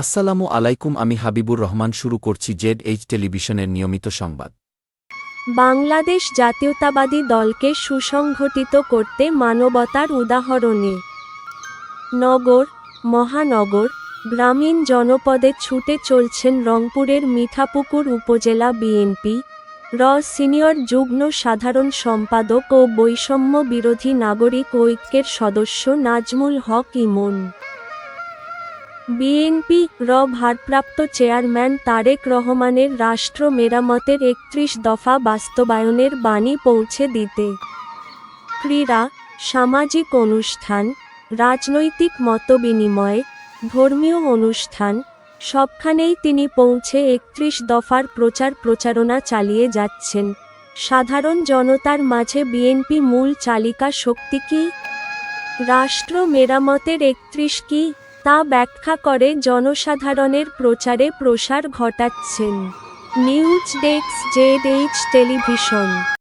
আসসালামু আলাইকুম, আমি হাবিবুর রহমান শুরু করছি জেড এইচ টেলিভিশনের নিয়মিত সংবাদ। বাংলাদেশ জাতীয়তাবাদী দলকে সুসংগঠিত করতে মানবতার উদাহরণে। নগর, মহানগর, গ্রামীণ জনপদে ছুটে চলছেন রংপুরের মিঠাপুকুর উপজেলা বিএনপি, র সিনিয়র যুগ্ম সাধারণ সম্পাদক ও বৈষম্য বিরোধী নাগরিক ঐক্যের সদস্য নাজমুল হক ইমন। বিএনপি র ভারপ্রাপ্ত চেয়ারম্যান তারেক রহমানের রাষ্ট্র মেরামতের একত্রিশ দফা বাস্তবায়নের বাণী পৌঁছে দিতে। ক্রীড়া, সামাজিক অনুষ্ঠান, রাজনৈতিক মতবিনিময়, ধর্মীয় অনুষ্ঠান, সবখানেই তিনি পৌঁছে একত্রিশ দফার প্রচার প্রচারণা চালিয়ে যাচ্ছেন। সাধারণ জনতার মাঝে বিএনপি মূল চালিকা শক্তি কি? রাষ্ট্র মেরামতের একত্রিশ কি? তা ব্যাখ্যা করে জনসাধারণের প্রচারে প্রসার ঘটাচ্ছেন। News desk Z H television.